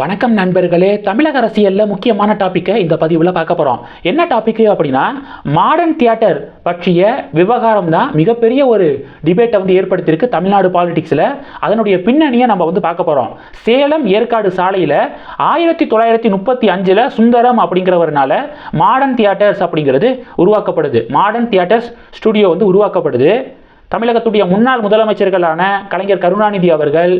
வணக்கம் நண்பர்களே. தமிழக அரசியலில் முக்கியமான டாப்பிக்கை இந்த பதிவில் பார்க்க போகிறோம் என்ன டாப்பிக்கு அப்படின்னா மாடர்ன் தியேட்டர் பற்றிய விவகாரம் தான் மிகப்பெரிய ஒரு டிபேட்டை வந்து ஏற்படுத்தியிருக்கு தமிழ்நாடு பாலிடிக்ஸில் அதனுடைய பின்னணியை நம்ம வந்து பார்க்க போகிறோம் சேலம் ஏற்காடு சாலையில் ஆயிரத்தி தொள்ளாயிரத்தி முப்பத்தி அஞ்சில் சுந்தரம் அப்படிங்கிறவர்னால மாடர்ன் தியேட்டர்ஸ் அப்படிங்கிறது உருவாக்கப்படுது. மாடர்ன் தியேட்டர்ஸ் ஸ்டுடியோ வந்து உருவாக்கப்படுது. தமிழகத்துடைய முன்னாள் முதலமைச்சர்களான கலைஞர் கருணாநிதி அவர்கள்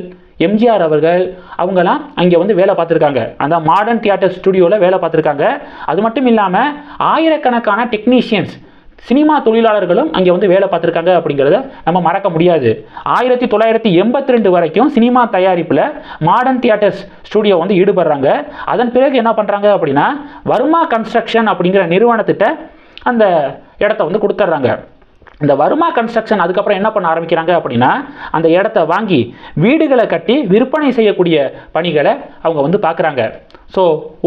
எம்ஜிஆர் அவர்கள் அவங்கெல்லாம் அங்கே வந்து வேலை பார்த்துருக்காங்க. அந்த மாடர்ன் தியேட்டர் ஸ்டுடியோவில் வேலை பார்த்துருக்காங்க. அது மட்டும் இல்லாமல் ஆயிரக்கணக்கான டெக்னீஷியன்ஸ் சினிமா தொழிலாளர்களும் அங்கே வந்து வேலை பார்த்துருக்காங்க அப்படிங்கிறத நம்ம மறக்க முடியாது. ஆயிரத்தி தொள்ளாயிரத்தி எண்பத்தி ரெண்டு வரைக்கும் சினிமா தயாரிப்பில் மாடர்ன் தியேட்டர்ஸ் ஸ்டுடியோ வந்து ஈடுபடுறாங்க. அதன் பிறகு என்ன பண்ணுறாங்க அப்படின்னா வர்மா கன்ஸ்ட்ரக்ஷன் அப்படிங்கிற நிறுவனத்திட்ட அந்த இடத்த வந்து கொடுத்துட்றாங்க இந்த வர்மா கன்ஸ்ட்ரக்ஷன் அதுக்கப்புறம் என்ன பண்ண ஆரம்பிக்கிறாங்க அப்படின்னா அந்த இடத்த வாங்கி வீடுகளை கட்டி விற்பனை செய்யக்கூடிய பணிகளை அவங்க வந்து பார்க்குறாங்க. ஸோ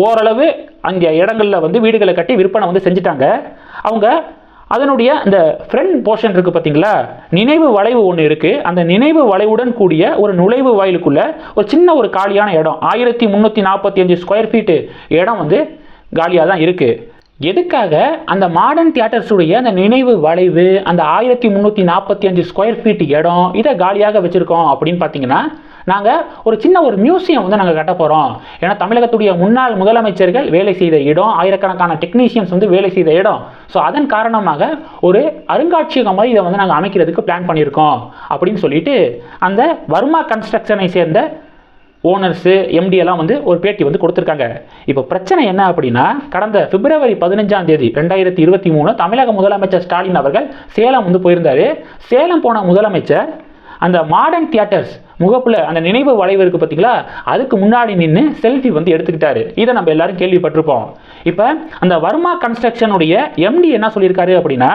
ஓரளவு அங்கே இடங்களில் வந்து வீடுகளை கட்டி விற்பனை வந்து செஞ்சுட்டாங்க. அவங்க அதனுடைய அந்த ஃப்ரண்ட் போர்ஷன் இருக்குது பார்த்தீங்களா? நினைவு வளைவு ஒன்று இருக்குது அந்த நினைவு வளைவுடன் கூடிய ஒரு நுழைவு வாயிலுக்குள்ளே ஒரு சின்ன ஒரு காலியான இடம். ஆயிரத்தி முந்நூற்றி நாற்பத்தி அஞ்சு ஸ்கொயர் ஃபீட்டு இடம் வந்து காலியாக தான் இருக்குது எதுக்காக? அந்த மாடர்ன் தியேட்டர்ஸுடைய அந்த நினைவு வளைவு அந்த ஆயிரத்தி முந்நூற்றி நாற்பத்தி அஞ்சு ஸ்கொயர் ஃபீட் இடம் இதை காலியாக வச்சுருக்கோம் அப்படின்னு பார்த்தீங்கன்னா நாங்கள் ஒரு சின்ன ஒரு மியூசியம் வந்து நாங்கள் கட்ட போகிறோம் ஏன்னா தமிழகத்துடைய முன்னாள் முதலமைச்சர்கள் வேலை செய்த இடம் ஆயிரக்கணக்கான டெக்னீஷியன்ஸ் வந்து வேலை செய்த இடம். ஸோ அதன் காரணமாக ஒரு அருங்காட்சியகம் மாதிரி இதை வந்து நாங்கள் அமைக்கிறதுக்கு பிளான் பண்ணியிருக்கோம். அப்படின்னு சொல்லிட்டு அந்த வர்மா கன்ஸ்ட்ரக்ஷனை சேர்ந்த ஓனர்ஸு எம்டி எல்லாம் வந்து ஒரு பேட்டி வந்து கொடுத்துருக்காங்க. இப்போ பிரச்சனை என்ன அப்படின்னா கடந்த பிப்ரவரி பதினஞ்சாம் தேதி ரெண்டாயிரத்தி இருபத்தி மூணு தமிழக முதலமைச்சர் ஸ்டாலின் அவர்கள் சேலம் வந்து போயிருந்தார். சேலம் போன முதலமைச்சர் அந்த மாடர்ன் தியேட்டர்ஸ் முகப்பில் அந்த நினைவு வளைவு இருக்குது பார்த்தீங்களா? அதுக்கு முன்னாடி நின்று செல்ஃபி வந்து எடுத்துக்கிட்டாரு. இதை நம்ம எல்லாரும் கேள்விப்பட்டிருப்போம். இப்போ அந்த வர்மா கன்ஸ்ட்ரக்ஷனுடைய எம்டி என்ன சொல்லியிருக்காரு அப்படின்னா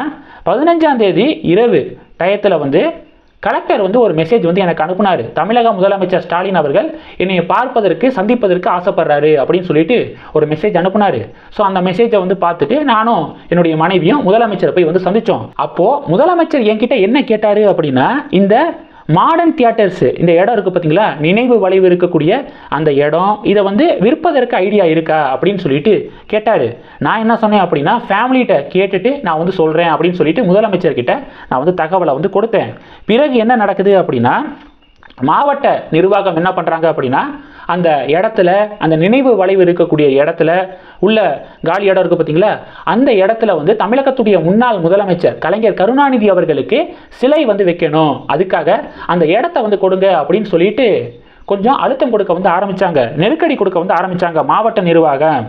பதினஞ்சாம் தேதி இரவு டயத்தில் வந்து கலெக்டர் வந்து ஒரு மெசேஜ் வந்து எனக்கு அனுப்புனார். தமிழக முதலமைச்சர் ஸ்டாலின் அவர்கள் என்னை பார்ப்பதற்கு சந்திப்பதற்கு ஆசைப்படுறாரு அப்படின்னு சொல்லிட்டு ஒரு மெசேஜ் அனுப்புனாரு. ஸோ அந்த மெசேஜை வந்து பார்த்துட்டு நானும் என்னுடைய மனைவியும் முதலமைச்சரை போய் வந்து சந்தித்தோம் அப்போது முதலமைச்சர் என்கிட்ட என்ன கேட்டார் அப்படின்னா இந்த மாடர்ன் தியேட்டர்ஸ் இந்த இடம் இருக்குது பார்த்தீங்களா நினைவு வளைவு இருக்கக்கூடிய அந்த இடம். இதை வந்து விற்பதற்கு ஐடியா இருக்கா? அப்படின்னு சொல்லிட்டு கேட்டார். நான் என்ன சொன்னேன் அப்படின்னா ஃபேமிலிகிட்ட கேட்டுட்டு நான் வந்து சொல்கிறேன் அப்படின்னு சொல்லிட்டு முதலமைச்சர்கிட்ட நான் வந்து தகவலை வந்து கொடுத்தேன். பிறகு என்ன நடக்குது அப்படின்னா மாவட்ட நிர்வாகம் என்ன பண்ணுறாங்க அப்படின்னா அந்த இடத்துல அந்த நினைவு வளைவு இருக்கக்கூடிய இடத்துல உள்ள காலி இடம் இருக்குது பார்த்தீங்களா அந்த இடத்துல வந்து தமிழகத்துடைய முன்னாள் முதலமைச்சர் கலைஞர் கருணாநிதி அவர்களுக்கு சிலை வந்து வைக்கணும். அதுக்காக அந்த இடத்த வந்து கொடுங்க அப்படின்னு சொல்லிட்டு கொஞ்சம் அழுத்தம் கொடுக்க வந்து ஆரம்பித்தாங்க நெருக்கடி கொடுக்க வந்து ஆரம்பித்தாங்க மாவட்ட நிர்வாகம்.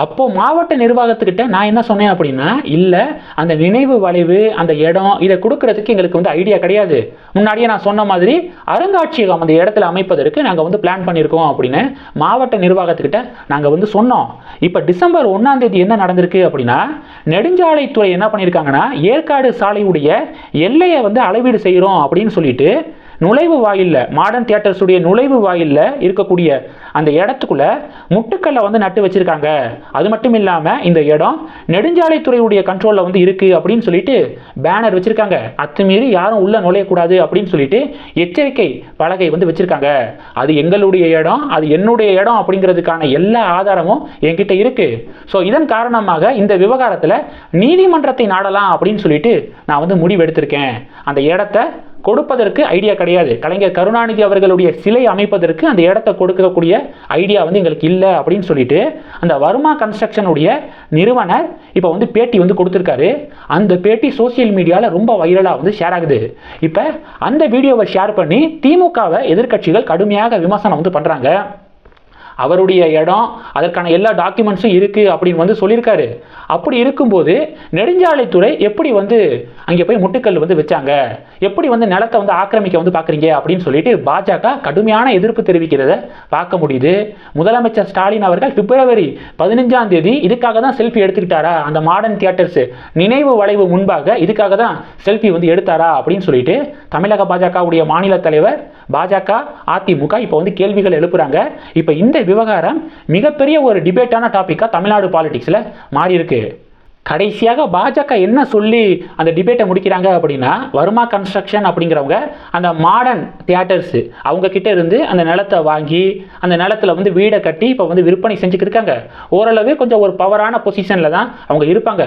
அப்போது மாவட்ட நிர்வாகத்துக்கிட்ட நான் என்ன சொன்னேன் அப்படின்னா இல்லை அந்த நினைவு வளைவு அந்த இடம் இதை கொடுக்கறதுக்கு எங்களுக்கு வந்து ஐடியா கிடையாது. முன்னாடியே நான் சொன்ன மாதிரி அருங்காட்சியகம் அந்த இடத்துல அமைப்பதற்கு நாங்கள் வந்து பிளான் பண்ணியிருக்கோம் அப்படின்னு மாவட்ட நிர்வாகத்துக்கிட்ட நாங்கள் வந்து சொன்னோம். இப்போ டிசம்பர் ஒன்றாம் தேதி என்ன நடந்திருக்கு அப்படின்னா நெடுஞ்சாலைத்துறை என்ன பண்ணியிருக்காங்கன்னா ஏற்காடு சாலையுடைய எல்லையை வந்து அளவீடு செய்கிறோம் அப்படின்னு சொல்லிட்டு நுழைவு வாயிலில் மாடர்ன் தியேட்டர்ஸுடைய நுழைவு வாயிலில் இருக்கக்கூடிய அந்த இடத்துக்குள்ள முட்டுக்கல்லை வந்து நட்டு வச்சுருக்காங்க. அது மட்டும் இல்லாமல் இந்த இடம் நெடுஞ்சாலைத்துறையுடைய கண்ட்ரோலில் வந்து இருக்குது அப்படின்னு சொல்லிட்டு பேனர் வச்சுருக்காங்க. அத்துமீறி யாரும் உள்ளே நுழையக்கூடாது அப்படின்னு சொல்லிட்டு எச்சரிக்கை பலகை வந்து வச்சுருக்காங்க. அது எங்களுடைய இடம் அது என்னுடைய இடம் அப்படிங்கிறதுக்கான எல்லா ஆதாரமும் என்கிட்ட இருக்குது ஸோ இதன் காரணமாக இந்த விவகாரத்தில் நீதிமன்றத்தை நாடலாம் அப்படின்னு சொல்லிட்டு நான் வந்து முடிவெடுத்திருக்கேன். அந்த இடத்த கொடுப்பதற்கு ஐடியா கிடையாது. கலைஞர் கருணாநிதி அவர்களுடைய சிலை அமைப்பதற்கு அந்த இடத்த கொடுக்கக்கூடிய ஐடியா வந்து எங்களுக்கு இல்லை அப்படின்னு சொல்லிட்டு அந்த வர்மா கன்ஸ்ட்ரக்ஷனுடைய நிறுவனர் இப்போ வந்து பேட்டி வந்து கொடுத்துருக்காரு. அந்த பேட்டி சோசியல் மீடியாவில் ரொம்ப வைரலாக வந்து ஷேர் ஆகுது. இப்போ அந்த வீடியோவை ஷேர் பண்ணி திமுகவை எதிர்க்கட்சிகள் கடுமையாக விமர்சனம் வந்து பண்ணுறாங்க அவருடைய இடம் அதற்கான எல்லா டாக்குமெண்ட்ஸும் இருக்குது அப்படின்னு வந்து சொல்லியிருக்காரு. அப்படி இருக்கும்போது நெடுஞ்சாலைத்துறை எப்படி வந்து அங்கே போய் முட்டுக்கல் வந்து வச்சாங்க? எப்படி வந்து நிலத்தை வந்து ஆக்கிரமிக்க வந்து பார்க்குறீங்க அப்படின்னு சொல்லிட்டு பாஜக கடுமையான எதிர்ப்பு தெரிவிக்கிறத பார்க்க முடியுது. முதலமைச்சர் ஸ்டாலின் அவர்கள் பிப்ரவரி பதினஞ்சாம் தேதி இதுக்காக தான் செல்ஃபி எடுத்துக்கிட்டாரா? அந்த மாடர்ன் தியேட்டர்ஸ் நினைவு வளைவு முன்பாக இதுக்காக தான் செல்ஃபி வந்து எடுத்தாரா அப்படின்னு சொல்லிட்டு தமிழக பாஜகவுடைய மாநில தலைவர் பாஜக அதிமுக இப்போ வந்து கேள்விகள் எழுப்புறாங்க. இப்போ இந்த விவகாரம் மிகப்பெரிய ஒரு டிபேட்டான டாப்பிக்காக தமிழ்நாடு பாலிடிக்ஸில் மாறி இருக்கு கடைசியாக பாஜக என்ன சொல்லி அந்த டிபேட்டை முடிக்கிறாங்க அப்படின்னா வர்மா கன்ஸ்ட்ரக்ஷன் அப்படிங்கிறவங்க அந்த மாடர்ன் தியேட்டர்ஸு அவங்கக்கிட்ட இருந்து அந்த நிலத்தை வாங்கி அந்த நிலத்தில் வந்து வீடை கட்டி இப்போ வந்து விற்பனை செஞ்சுக்கிட்டு இருக்காங்க. ஓரளவு கொஞ்சம் ஒரு பவரான பொசிஷனில் தான் அவங்க இருப்பாங்க.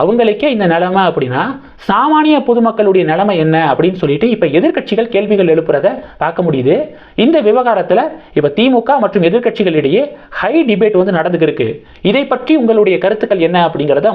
அவங்களுக்கே இந்த நிலைமை அப்படின்னா சாமானிய பொதுமக்களுடைய நிலைமை என்ன அப்படின்னு சொல்லிட்டு இப்போ எதிர்க்கட்சிகள் கேள்விகள் எழுப்புறத பார்க்க முடியுது. இந்த விவகாரத்தில் இப்போ திமுக மற்றும் எதிர்கட்சிகளிடையே ஹை டிபேட் வந்து நடந்துக்கிருக்கு. இதை பற்றி உங்களுடைய கருத்துக்கள் என்ன அப்படிங்கிறத